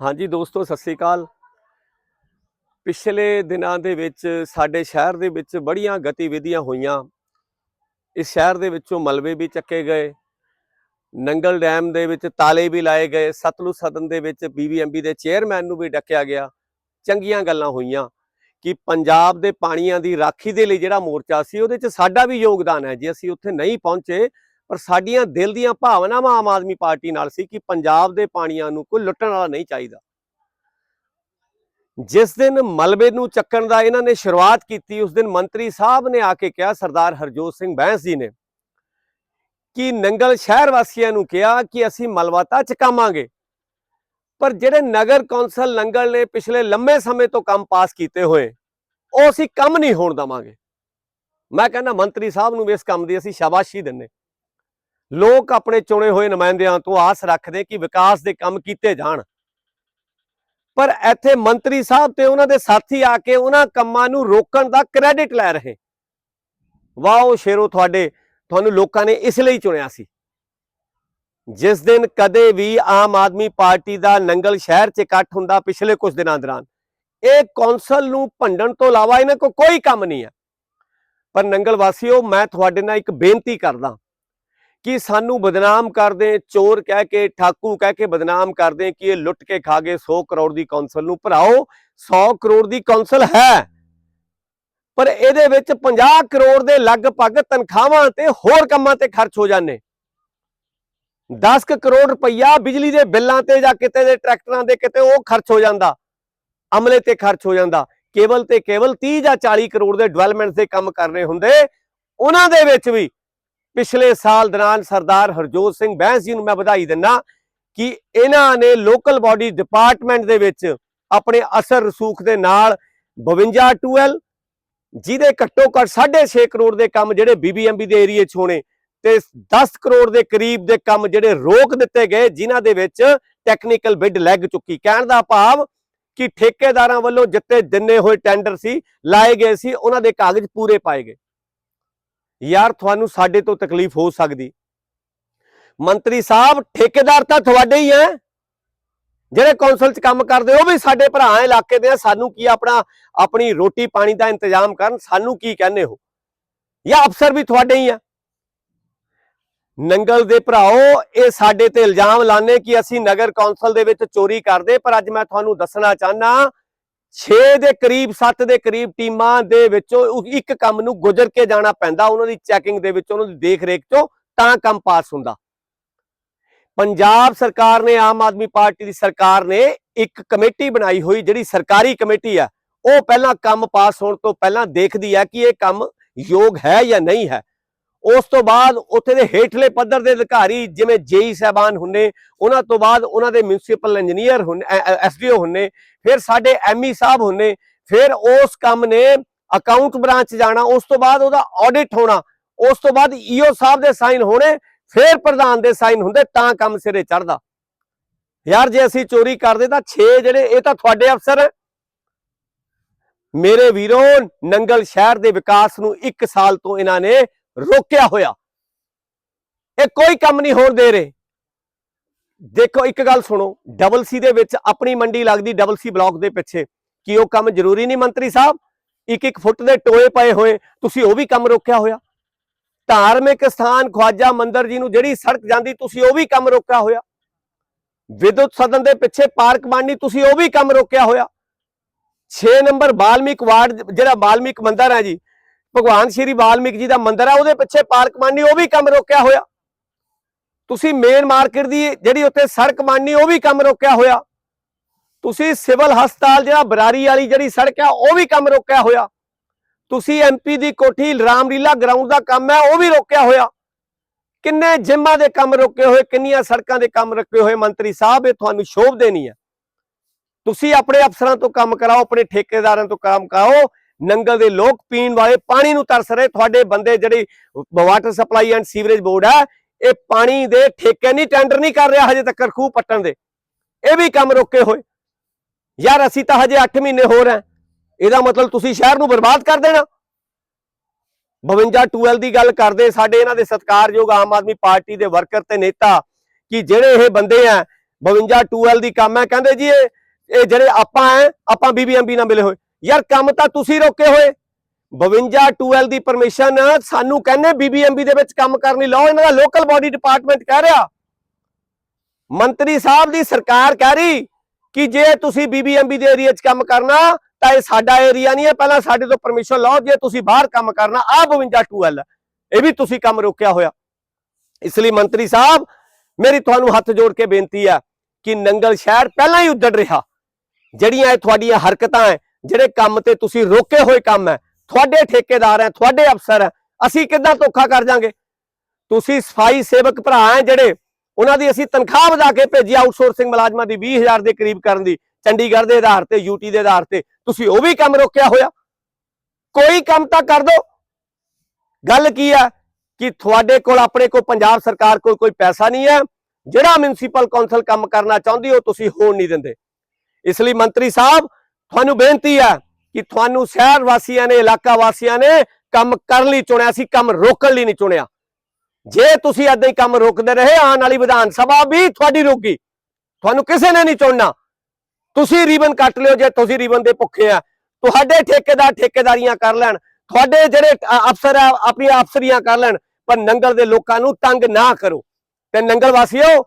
ਹਾਂਜੀ ਦੋਸਤੋ, ਸਤਿ ਸ੍ਰੀ ਅਕਾਲ। ਪਿਛਲੇ ਦਿਨਾਂ ਦੇ ਵਿੱਚ ਸਾਡੇ ਸ਼ਹਿਰ ਦੇ ਵਿੱਚ ਬੜੀਆਂ ਗਤੀਵਿਧੀਆਂ ਹੋਈਆਂ। ਇਸ ਸ਼ਹਿਰ ਦੇ ਵਿੱਚੋਂ ਮਲਬੇ ਵੀ ਚੱਕੇ ਗਏ। ਨੰਗਲ ਡੈਮ ਦੇ ਵਿੱਚ ਤਾਲੇ ਵੀ ਲਾਏ ਗਏ। ਸਤਲੁਜ ਸਦਨ ਦੇ ਵਿੱਚ ਬੀਬੀਐਮਬੀ ਦੇ ਚੇਅਰਮੈਨ ਨੂੰ ਵੀ ਡੱਕਿਆ ਗਿਆ। ਚੰਗੀਆਂ ਗੱਲਾਂ ਹੋਈਆਂ ਕਿ ਪੰਜਾਬ ਦੇ ਪਾਣੀਆਂ ਦੀ ਰਾਖੀ ਦੇ ਲਈ ਜਿਹੜਾ ਮੋਰਚਾ ਸੀ, ਉਹਦੇ 'ਚ ਸਾਡਾ ਵੀ ਯੋਗਦਾਨ ਹੈ। ਜੇ ਅਸੀਂ ਉੱਥੇ ਨਹੀਂ ਪਹੁੰਚੇ ਪਰ ਸਾਡੀਆਂ ਦਿਲ ਦੀਆਂ ਭਾਵਨਾਵਾਂ ਆਮ ਆਦਮੀ ਪਾਰਟੀ ਨਾਲ ਸੀ ਕਿ ਪੰਜਾਬ ਦੇ ਪਾਣੀਆਂ ਨੂੰ ਕੋਈ ਲੁੱਟਣ ਵਾਲਾ ਨਹੀਂ ਚਾਹੀਦਾ। ਜਿਸ ਦਿਨ ਮਲਬੇ ਨੂੰ ਚੱਕਣ ਦਾ ਇਹਨਾਂ ਨੇ ਸ਼ੁਰੂਆਤ ਕੀਤੀ, ਉਸ ਦਿਨ ਮੰਤਰੀ ਸਾਹਿਬ ਨੇ ਆ ਕੇ ਕਿਹਾ, ਸਰਦਾਰ ਹਰਜੋਤ ਸਿੰਘ ਬੈਂਸ ਜੀ ਨੇ, ਕਿ ਨੰਗਲ ਸ਼ਹਿਰ ਵਾਸੀਆਂ ਨੂੰ ਕਿਹਾ ਕਿ ਅਸੀਂ ਮਲਬਾ ਤਾਂ ਚਕਾਵਾਂਗੇ, ਪਰ ਜਿਹੜੇ ਨਗਰ ਕੌਂਸਲ ਨੰਗਲ ਨੇ ਪਿਛਲੇ ਲੰਮੇ ਸਮੇਂ ਤੋਂ ਕੰਮ ਪਾਸ ਕੀਤੇ ਹੋਏ, ਉਹ ਅਸੀਂ ਕੰਮ ਨਹੀਂ ਹੋਣ ਦਵਾਂਗੇ। ਮੈਂ ਕਹਿੰਦਾ, ਮੰਤਰੀ ਸਾਹਿਬ ਨੂੰ ਵੀ ਇਸ ਕੰਮ ਦੀ ਅਸੀਂ ਸ਼ਾਬਾਸ਼ੀ ਦਿੰਨੇ ਲੋਕ ਆਪਣੇ ਚੁਣੇ ਹੋਏ ਨੁਮਾਇੰਦਿਆਂ ਤੋਂ ਆਸ ਰੱਖਦੇ ਕਿ ਵਿਕਾਸ ਦੇ ਕੰਮ ਕੀਤੇ ਜਾਣ। ਪਰ ਇੱਥੇ ਮੰਤਰੀ ਸਾਹਿਬ ਤੇ ਉਹਨਾਂ ਦੇ ਸਾਥੀ ਆ ਕੇ ਉਹਨਾਂ ਕੰਮਾਂ ਨੂੰ ਰੋਕਣ ਦਾ ਕ੍ਰੈਡਿਟ ਲੈ ਰਹੇ। ਵਾਓ, ਸ਼ੇਰੋ, ਤੁਹਾਡੇ, ਤੁਹਾਨੂੰ ਲੋਕਾਂ ਨੇ ਇਸ ਲਈ ਚੁਣਿਆ ਸੀ। ਜਿਸ ਦਿਨ ਕਦੇ ਵੀ ਆਮ ਆਦਮੀ ਪਾਰਟੀ ਦਾ ਨੰਗਲ ਸ਼ਹਿਰ 'ਚ ਇਕੱਠ ਹੁੰਦਾ ਪਿਛਲੇ ਕੁਝ ਦਿਨਾਂ ਦੌਰਾਨ, ਇਹ ਕੌਂਸਲ ਨੂੰ ਭੰਡਣ ਤੋਂ ਇਲਾਵਾ ਇਹਨਾਂ ਕੋਲ ਕੋਈ ਕੰਮ ਨਹੀਂ ਹੈ। ਪਰ ਨੰਗਲ ਵਾਸੀਓ, ਮੈਂ ਤੁਹਾਡੇ ਨਾਲ ਇੱਕ ਬੇਨਤੀ ਕਰਦਾ। ਕਿ ਸਾਨੂੰ ਬਦਨਾਮ ਕਰਦੇ, ਚੋਰ ਕਹਿ ਕੇ, ਠਾਕੂ ਕਹਿ ਕੇ ਬਦਨਾਮ ਕਰਦੇ ਕਿ ਇਹ ਲੁੱਟ ਕੇ ਖਾ ਗਏ 100 ਕਰੋੜ ਦੀ ਕੌਂਸਲ ਨੂੰ। ਭਰਾਓ 100 ਕਰੋੜ ਦੀ ਕੌਂਸਲ ਹੈ। ਪਰ ਇਹਦੇ ਵਿੱਚ 50 ਕਰੋੜ ਦੇ ਲਗਭਗ ਤਨਖਾਹਾਂ ਤੇ ਹੋਰ ਕੰਮਾਂ ਤੇ ਖਰਚ ਹੋ ਜਾਂਦੇ। 10 ਕਰੋੜ ਰੁਪਈਆ ਬਿਜਲੀ ਦੇ ਬਿੱਲਾਂ ਤੇ ਜਾਂ ਕਿਤੇ ਦੇ ਟਰੈਕਟਰਾਂ ਦੇ ਕਿਤੇ ਉਹ ਖਰਚ ਹੋ ਜਾਂਦਾ। ਅਮਲੇ ਤੇ ਖਰਚ ਹੋ ਜਾਂਦਾ। ਕੇਵਲ ਤੇ ਕੇਵਲ 30 ਜਾਂ 40 ਕਰੋੜ ਦੇ ਡਿਵੈਲਪਮੈਂਟ ਦੇ ਕੰਮ ਕਰਨੇ ਹੁੰਦੇ। ਉਹਨਾਂ ਦੇ ਵਿੱਚ ਵੀ ਪਿਛਲੇ ਸਾਲ ਦੌਰਾਨ ਸਰਦਾਰ ਹਰਜੋਤ ਸਿੰਘ ਬੈਂਸ ਜੀ ਨੂੰ ਮੈਂ ਵਧਾਈ ਦਿੰਦਾ ਕਿ ਇਹਨਾਂ ਨੇ ਲੋਕਲ ਬਾਡੀ ਡਿਪਾਰਟਮੈਂਟ ਦੇ ਵਿੱਚ ਆਪਣੇ ਅਸਰ ਰਸੂਖ ਦੇ ਨਾਲ 52 ਟੂਐਲ ਜਿਹਦੇ ਘੱਟੋ ਘੱਟ 6.5 ਕਰੋੜ ਦੇ ਕੰਮ ਜਿਹੜੇ ਬੀਬੀਐਮਬੀ ਦੇ ਏਰੀਏ 'ਚ ਹੋਣੇ ਤੇ 10 ਕਰੋੜ ਦੇ ਕਰੀਬ ਦੇ ਕੰਮ ਜਿਹੜੇ ਰੋਕ ਦਿੱਤੇ ਗਏ, ਜਿਨ੍ਹਾਂ ਦੇ ਵਿੱਚ ਟੈਕਨੀਕਲ ਬਿੱਡ ਲੱਗ ਚੁੱਕੀ। ਕਹਿਣ ਦਾ ਭਾਵ ਕਿ ਠੇਕੇਦਾਰਾਂ ਵੱਲੋਂ ਜਿੱਤੇ ਦਿੰਨੇ ਹੋਏ ਟੈਂਡਰ ਸੀ, ਲਾਏ ਗਏ ਸੀ, ਉਹਨਾਂ ਦੇ ਕਾਗਜ਼ ਪੂਰੇ ਪਾਏ ਗਏ। ਯਾਰ ਤੁਹਾਨੂੰ ਸਾਡੇ ਤੋਂ ਤਕਲੀਫ ਹੋ ਸਕਦੀ। ਮੰਤਰੀ ਸਾਹਿਬ, ਠੇਕੇਦਾਰ ਤਾਂ ਤੁਹਾਡੇ ਹੀ ਐ। ਜਿਹੜੇ ਕੌਂਸਲ 'ਚ ਕੰਮ ਕਰਦੇ, ਉਹ ਵੀ ਸਾਡੇ ਭਰਾ ਐ, ਇਲਾਕੇ ਦੇ ਆ ਸਾਨੂੰ ਕੀ ਆਪਣਾ, ਆਪਣੀ ਰੋਟੀ ਪਾਣੀ ਦਾ ਇੰਤਜ਼ਾਮ ਕਰਨ, ਸਾਨੂੰ ਕੀ ਕਹਿੰਦੇ ਹੋ? ਜਾਂ ਅਫਸਰ ਵੀ ਤੁਹਾਡੇ ਹੀ ਆ ਨੰਗਲ ਦੇ ਭਰਾਓ, ਇਹ ਸਾਡੇ ਤੇ ਇਲਜ਼ਾਮ ਲਾਣੇ ਕਿ ਅਸੀਂ ਨਗਰ ਕੌਂਸਲ ਦੇ ਵਿੱਚ ਚੋਰੀ ਕਰਦੇ, ਪਰ ਅੱਜ ਮੈਂ ਤੁਹਾਨੂੰ ਦੱਸਣਾ ਚਾਹਨਾ 6 ਦੇ ਕਰੀਬ 7 ਦੇ ਕਰੀਬ ਟੀਮਾਂ ਦੇ ਵਿੱਚੋਂ ਇੱਕ ਕੰਮ ਨੂੰ ਗੁਜ਼ਰ ਕੇ ਜਾਣਾ ਪੈਂਦਾ, ਉਹਨਾਂ ਦੀ ਚੈਕਿੰਗ ਦੇ ਵਿੱਚ, ਉਹਨਾਂ ਦੀ ਦੇਖ ਰੇਖ ਚੋਂ ਤਾਂ ਕੰਮ ਪਾਸ ਹੁੰਦਾ। ਪੰਜਾਬ ਸਰਕਾਰ ਨੇ, ਆਮ ਆਦਮੀ ਪਾਰਟੀ ਦੀ ਸਰਕਾਰ ਨੇ ਇੱਕ ਕਮੇਟੀ ਬਣਾਈ ਹੋਈ, ਜਿਹੜੀ ਸਰਕਾਰੀ ਕਮੇਟੀ ਆ, ਉਹ ਪਹਿਲਾਂ ਕੰਮ ਪਾਸ ਹੋਣ ਤੋਂ ਪਹਿਲਾਂ ਦੇਖਦੀ ਹੈ ਕਿ ਇਹ ਕੰਮ ਯੋਗ ਹੈ ਜਾਂ ਨਹੀਂ ਹੈ। ਉਸ ਤੋਂ ਬਾਅਦ ਉੱਥੇ ਦੇ ਹੇਠਲੇ ਪੱਧਰ ਦੇ ਅਧਿਕਾਰੀ ਜਿਵੇਂ ਜੇਈ ਸਹਿਬਾਨ ਹੁੰਨੇ ਉਹਨਾਂ ਤੋਂ ਬਾਅਦ ਉਹਨਾਂ ਦੇ ਮਿਊਨਿਸਪਲ ਇੰਜੀਨੀਅਰ ਹੁੰਨੇ ਐਸਡੀਓ ਹੁੰਨੇ ਫਿਰ ਸਾਡੇ ਐਮਈ ਸਾਹਿਬ ਹੁੰਨੇ ਫਿਰ ਉਸ ਕੰਮ ਨੇ ਅਕਾਊਂਟ ਬ੍ਰਾਂਚ ਜਾਣਾ, ਉਸ ਤੋਂ ਬਾਅਦ ਉਹਦਾ ਆਡਿਟ ਹੋਣਾ, ਉਸ ਤੋਂ ਬਾਅਦ ਈਓ ਸਾਹਿਬ ਦੇ ਸਾਈਨ ਹੋਣੇ, ਫਿਰ ਪ੍ਰਧਾਨ ਦੇ ਸਾਈਨ ਹੁੰਦੇ, ਤਾਂ ਕੰਮ ਸਿਰੇ ਚੜਦਾ ਯਾਰ ਜੇ ਅਸੀਂ ਚੋਰੀ ਕਰਦੇ ਤਾਂ 6 ਜਿਹੜੇ, ਇਹ ਤਾਂ ਤੁਹਾਡੇ ਅਫਸਰ ਮੇਰੇ ਵੀਰੋ, ਨੰਗਲ ਸ਼ਹਿਰ ਦੇ ਵਿਕਾਸ ਨੂੰ 1 ਸਾਲ ਤੋਂ ਇਹਨਾਂ ਨੇ ਰੋਕਿਆ ਹੋਇਆ। ਇਹ ਕੋਈ ਕੰਮ ਨਹੀਂ ਹੋਣ ਦੇ ਰਹੇ। ਦੇਖੋ, ਇੱਕ ਗੱਲ ਸੁਣੋ। ਡਬਲ ਸੀ ਦੇ ਵਿੱਚ ਆਪਣੀ ਮੰਡੀ ਲੱਗਦੀ ਡਬਲ ਸੀ ਬਲਾਕ ਦੇ ਪਿੱਛੇ। ਕੀ ਉਹ ਕੰਮ ਜ਼ਰੂਰੀ ਨਹੀਂ ਮੰਤਰੀ ਸਾਹਿਬ? ਇੱਕ ਇੱਕ ਫੁੱਟ ਦੇ ਟੋਏ ਪਏ ਹੋਏ। ਤੁਸੀਂ ਉਹ ਵੀ ਕੰਮ ਰੋਕਿਆ ਹੋਇਆ। ਧਾਰਮਿਕ ਸਥਾਨ ਖਵਾਜਾ ਮੰਦਰ ਜੀ ਨੂੰ ਜਿਹੜੀ ਸੜਕ ਜਾਂਦੀ, ਤੁਸੀਂ ਉਹ ਵੀ ਕੰਮ ਰੋਕਿਆ ਹੋਇਆ। ਵਿਦੁੱਤ ਸਦਨ ਦੇ ਪਿੱਛੇ ਪਾਰਕ ਬਣਨੀ, ਤੁਸੀਂ ਉਹ ਵੀ ਕੰਮ ਰੋਕਿਆ ਹੋਇਆ। 6 ਨੰਬਰ ਬਾਲਮੀਕ ਵਾਰਡ, ਜਿਹੜਾ ਬਾਲਮੀਕ ਮੰਦਰ ਹੈ ਜੀ ਭਗਵਾਨ ਸ਼੍ਰੀ ਵਾਲਮੀਕ ਜੀ ਦਾ ਮੰਦਿਰ ਹੈ ਉਹਦੇ ਪਿੱਛੇ ਪਾਰਕ ਬਣਨੀ ਉਹ ਵੀ ਕੰਮ ਰੋਕਿਆ ਹੋਇਆ। ਤੁਸੀਂ ਮੇਨ ਮਾਰਕੀਟ ਦੀ, ਜਿਹੜੀ ਉੱਥੇ ਸੜਕ ਬਣਨੀ ਉਹ ਵੀ ਕੰਮ ਰੋਕਿਆ ਹੋਇਆ। ਤੁਸੀਂ ਸਿਵਲ ਹਸਪਤਾਲ ਜਿਹੜਾ ਬਰਾਰੀ ਵਾਲੀ ਜਿਹੜੀ ਸੜਕ ਹੈ ਉਹ ਵੀ ਕੰਮ ਰੋਕਿਆ ਹੋਇਆ। ਤੁਸੀਂ ਐਮਪੀ ਦੀ ਕੋਠੀ, ਰਾਮਲੀਲਾ ਗਰਾਊਂਡ ਦਾ ਕੰਮ ਹੈ ਉਹ ਵੀ ਰੋਕਿਆ ਹੋਇਆ। ਕਿੰਨੇ ਜਿੰਮਾਂ ਦੇ ਕੰਮ ਰੋਕੇ ਹੋਏ, ਕਿੰਨੀਆਂ ਸੜਕਾਂ ਦੇ ਕੰਮ ਰੋਕੇ ਹੋਏ, ਮੰਤਰੀ ਸਾਹਿਬ, ਇਹ ਤੁਹਾਨੂੰ ਸ਼ੋਭ ਦੇਣੀ ਹੈ ਤੁਸੀਂ ਆਪਣੇ ਅਫਸਰਾਂ ਤੋਂ ਕੰਮ ਕਰਾਓ, ਆਪਣੇ ਠੇਕੇਦਾਰਾਂ ਤੋਂ ਕੰਮ ਕਰਾਓ ਨੰਗਲ ਦੇ ਲੋਕ ਪੀਣ ਵਾਲੇ ਪਾਣੀ ਨੂੰ ਤਰਸ ਰਹੇ। ਤੁਹਾਡੇ ਬੰਦੇ ਜਿਹੜੀ water supply and sewerage board ਹੈ, ਇਹ ਪਾਣੀ ਦੇ ਠੇਕੇ ਨਹੀਂ ਟੈਂਡਰ ਨਹੀਂ ਕਰ ਰਿਹਾ ਹਜੇ ਤੱਕ ਖੂਹ ਪੱਟਣ ਦੇ। ਇਹ ਵੀ ਕੰਮ ਰੋਕੇ ਹੋਏ। ਯਾਰ ਅਸੀਂ ਤਾਂ ਹਜੇ 8 ਮਹੀਨੇ ਹੋਰ ਹੈ। ਇਹਦਾ ਮਤਲਬ ਤੁਸੀਂ ਸ਼ਹਿਰ ਨੂੰ ਬਰਬਾਦ ਕਰ ਦੇਣਾ। 52 ਟੂਐਲ ਦੀ ਗੱਲ ਕਰਦੇ, ਸਾਡੇ ਇਹਨਾਂ ਦੇ ਸਤਿਕਾਰਯੋਗ ਆਮ ਆਦਮੀ ਪਾਰਟੀ ਦੇ ਵਰਕਰ ਤੇ ਨੇਤਾ ਕਿ ਜਿਹੜੇ ਇਹ ਬੰਦੇ ਆ 52 ਟੂਐਲ ਦੀ ਕੰਮ ਹੈ, ਕਹਿੰਦੇ ਜੀ ਇਹ ਜਿਹੜੇ ਆਪਾਂ ਹੈ, ਆਪਾਂ ਬੀਬੀਐਮਬੀ ਨਾਲ ਮਿਲੇ ਹੋਏ। ਯਾਰ ਕੰਮ ਤਾਂ ਤੁਸੀਂ ਰੋਕੇ ਹੋਏ। 52 ਟੂਐਲ ਦੀ ਪਰਮਿਸ਼ਨ ਸਾਨੂੰ ਕਹਿੰਦੇ ਬੀਬੀਐਮਬੀ ਦੇ ਵਿੱਚ ਕੰਮ ਕਰਨੀ ਲਈ। ਲਾਓ, ਇਹਨਾਂ ਦਾ ਲੋਕਲ ਬਾਡੀ ਡਿਪਾਰਟਮੈਂਟ ਕਹਿ ਰਿਹਾ। ਮੰਤਰੀ ਸਾਹਿਬ ਦੀ ਸਰਕਾਰ ਕਹਿ ਰਹੀ ਕਿ ਜੇ ਤੁਸੀਂ ਬੀਬੀਐਮਬੀ ਦੇ ਏਰੀਆ 'ਚ ਕੰਮ ਕਰਨਾ, ਤਾਂ ਇਹ ਸਾਡਾ ਏਰੀਆ ਨਹੀਂ ਹੈ। ਪਹਿਲਾਂ ਸਾਡੇ ਤੋਂ ਪਰਮਿਸ਼ਨ ਲਓ, ਜੇ ਤੁਸੀਂ ਬਾਹਰ ਕੰਮ ਕਰਨਾ ਆ 52 ਟੂਐਲ। ਇਹ ਵੀ ਤੁਸੀਂ ਕੰਮ ਰੋਕਿਆ ਹੋਇਆ। ਇਸ ਲਈ ਮੰਤਰੀ ਸਾਹਿਬ, ਮੇਰੀ ਤੁਹਾਨੂੰ ਹੱਥ ਜੋੜ ਕੇ ਬੇਨਤੀ ਹੈ ਕਿ ਨੰਗਲ ਸ਼ਹਿਰ ਪਹਿਲਾਂ ਹੀ ਉੱਜੜ ਰਿਹਾ। ਜਿਹੜੀਆਂ ਇਹ ਤੁਹਾਡੀਆਂ ਹਰਕਤਾਂ ਹੈ ਜਿਹੜੇ ਕੰਮ ਤੇ ਤੁਸੀਂ ਰੋਕੇ ਹੋਏ ਕੰਮ ਹੈ, ਤੁਹਾਡੇ ਠੇਕੇਦਾਰ ਹੈ, ਤੁਹਾਡੇ ਅਫਸਰ ਹੈ, ਅਸੀਂ ਕਿੱਦਾਂ ਧੋਖਾ ਕਰ ਜਾਾਂਗੇ? ਤੁਸੀਂ ਸਫ਼ਾਈ ਸੇਵਕ ਭਰਾ ਹੈ ਜਿਹੜੇ ਉਹਨਾਂ ਦੀ ਅਸੀਂ ਤਨਖਾਹ ਵਧਾ ਕੇ ਭੇਜੀ ਆਊਟਸੋਰਸਿੰਗ ਮੁਲਾਜ਼ਮਾਂ ਦੀ 20000 ਦੇ ਕਰੀਬ ਕਰਨ ਦੀ, ਚੰਡੀਗੜ੍ਹ ਦੇ ਆਧਾਰ ਤੇ ਯੂਟੀ ਦੇ ਆਧਾਰ ਤੇ, ਤੁਸੀਂ ਉਹ ਵੀ ਕੰਮ ਰੋਕਿਆ ਹੋਇਆ? ਕੋਈ ਕੰਮ ਤਾਂ ਕਰ ਦਿਓ ਗੱਲ ਕੀ ਹੈ ਕਿ ਤੁਹਾਡੇ ਕੋਲ, ਆਪਣੇ ਕੋਲ ਪੰਜਾਬ ਸਰਕਾਰ ਕੋਲ ਕੋਈ ਪੈਸਾ ਨਹੀਂ ਹੈ, ਜਿਹੜਾ ਮਿਊਨਿਸਪਲ ਕੌਂਸਲ ਕੰਮ ਕਰਨਾ ਚਾਹੁੰਦੀ, ਉਹ ਤੁਸੀਂ ਹੋਣ ਨਹੀਂ ਦਿੰਦੇ। ਇਸ ਲਈ ਮੰਤਰੀ ਸਾਹਿਬ ਤੁਹਾਨੂੰ ਬੇਨਤੀ ਹੈ ਕਿ ਤੁਹਾਨੂੰ ਸ਼ਹਿਰ ਵਾਸੀਆਂ ਨੇ, ਇਲਾਕਾ ਵਾਸੀਆਂ ਨੇ ਕੰਮ ਕਰਨ ਲਈ ਚੁਣਿਆ ਸੀ, ਕੰਮ ਰੋਕਣ ਲਈ ਨਹੀਂ ਚੁਣਿਆ। ਜੇ ਤੁਸੀਂ ਏਦਾਂ ਹੀ ਕੰਮ ਰੋਕਦੇ ਰਹੇ, ਆਉਣ ਵਾਲੀ ਵਿਧਾਨ ਸਭਾ ਵੀ ਤੁਹਾਡੀ ਰੋਕੀ ਤੁਹਾਨੂੰ ਕਿਸੇ ਨੇ ਨਹੀਂ ਚੁਣਨਾ। ਤੁਸੀਂ ਰੀਬਨ ਕੱਟ ਲਿਓ ਜੇ ਤੁਸੀਂ ਰੀਬਨ ਦੇ ਭੁੱਖੇ ਆ। ਤੁਹਾਡੇ ਠੇਕੇਦਾਰ ਠੇਕੇਦਾਰੀਆਂ ਕਰ ਲੈਣ। ਤੁਹਾਡੇ ਜਿਹੜੇ ਅਫਸਰ ਆ, ਆਪਣੀਆਂ ਅਫਸਰੀਆਂ ਕਰ ਲੈਣ। ਪਰ ਨੰਗਲ ਦੇ ਲੋਕਾਂ ਨੂੰ ਤੰਗ ਨਾ ਕਰੋ। ਤੇ ਨੰਗਲ ਵਾਸੀਓ,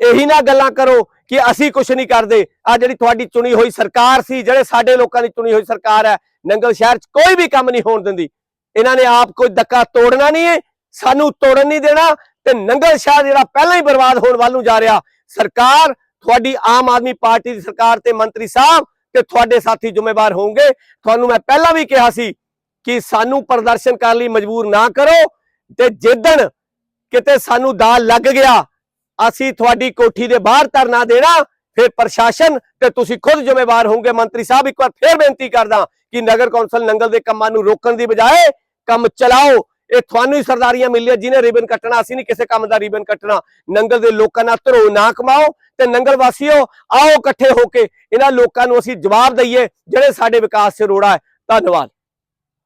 ਇਹੀ ਨਾ ਗੱਲਾਂ ਕਰੋ ਕਿ ਅਸੀਂ ਕੁਝ ਨਹੀਂ ਕਰਦੇ। ਆ ਜਿਹੜੀ ਤੁਹਾਡੀ ਚੁਣੀ ਹੋਈ ਸਰਕਾਰ ਸੀ, ਜਿਹੜੇ ਸਾਡੇ ਲੋਕਾਂ ਦੀ ਚੁਣੀ ਹੋਈ ਸਰਕਾਰ ਹੈ, ਨੰਗਲ ਸ਼ਹਿਰ 'ਚ ਕੋਈ ਵੀ ਕੰਮ ਨਹੀਂ ਹੋਣ ਦਿੰਦੀ। ਇਹਨਾਂ ਨੇ ਆਪ ਕੋਈ ਧੱਕਾ ਤੋੜਨਾ ਨਹੀਂ ਹੈ, ਸਾਨੂੰ ਤੋੜਨ ਨਹੀਂ ਦੇਣਾ ਤੇ ਨੰਗਲ ਸ਼ਹਿਰ ਜਿਹੜਾ ਪਹਿਲਾਂ ਹੀ ਬਰਬਾਦ ਹੋਣ ਵੱਲ ਨੂੰ ਜਾ ਰਿਹਾ। ਸਰਕਾਰ, ਤੁਹਾਡੀ ਆਮ ਆਦਮੀ ਪਾਰਟੀ ਦੀ ਸਰਕਾਰ ਤੇ ਮੰਤਰੀ ਸਾਹਿਬ ਤੇ ਤੁਹਾਡੇ ਸਾਥੀ ਜ਼ਿੰਮੇਵਾਰ ਹੋਣਗੇ। ਤੁਹਾਨੂੰ ਮੈਂ ਪਹਿਲਾਂ ਵੀ ਕਿਹਾ ਸੀ ਕਿ ਸਾਨੂੰ ਪ੍ਰਦਰਸ਼ਨ ਕਰਨ ਲਈ ਮਜਬੂਰ ਨਾ ਕਰੋ ਤੇ ਜਿੱਦਣ ਕਿਤੇ ਸਾਨੂੰ ਦਾਲ ਲੱਗ ਗਿਆ ਅਸੀਂ ਤੁਹਾਡੀ ਕੋਠੀ ਦੇ ਬਾਹਰ ਧਰਨਾ ਦੇਣਾ, ਫਿਰ ਪ੍ਰਸ਼ਾਸਨ ਤੇ ਤੁਸੀਂ ਖੁਦ ਜ਼ਿੰਮੇਵਾਰ ਹੋਵੋਗੇ। ਮੰਤਰੀ ਸਾਹਿਬ, ਇੱਕ ਵਾਰ ਫੇਰ ਬੇਨਤੀ ਕਰਦਾ ਕਿ ਨਗਰ ਕੌਂਸਲ ਨੰਗਲ ਦੇ ਕੰਮਾਂ ਨੂੰ ਰੋਕਣ ਦੀ ਬਜਾਏ ਕੰਮ ਚਲਾਓ। ਇਹ ਤੁਹਾਨੂੰ ਹੀ ਸਰਦਾਰੀਆਂ ਮਿਲੀਆਂ ਜਿਹਨੇ ਰਿਬਨ ਕੱਟਣਾ, ਅਸੀਂ ਨਹੀਂ ਕਿਸੇ ਕੰਮ ਦਾ ਰਿਬਨ ਕੱਟਣਾ। ਨੰਗਲ ਦੇ ਲੋਕਾਂ ਨਾਲ ਧਰੋ ਨਾ ਕਮਾਓ ਤੇ ਨੰਗਲ ਵਾਸੀਓ, ਆਓ ਇਕੱਠੇ ਹੋ ਕੇ ਇਹਨਾਂ ਲੋਕਾਂ ਨੂੰ ਅਸੀਂ ਜਵਾਬ ਦਈਏ, ਜਿਹੜੇ ਸਾਡੇ ਵਿਕਾਸ 'ਚ ਰੋੜਾ ਹੈ। ਧੰਨਵਾਦ।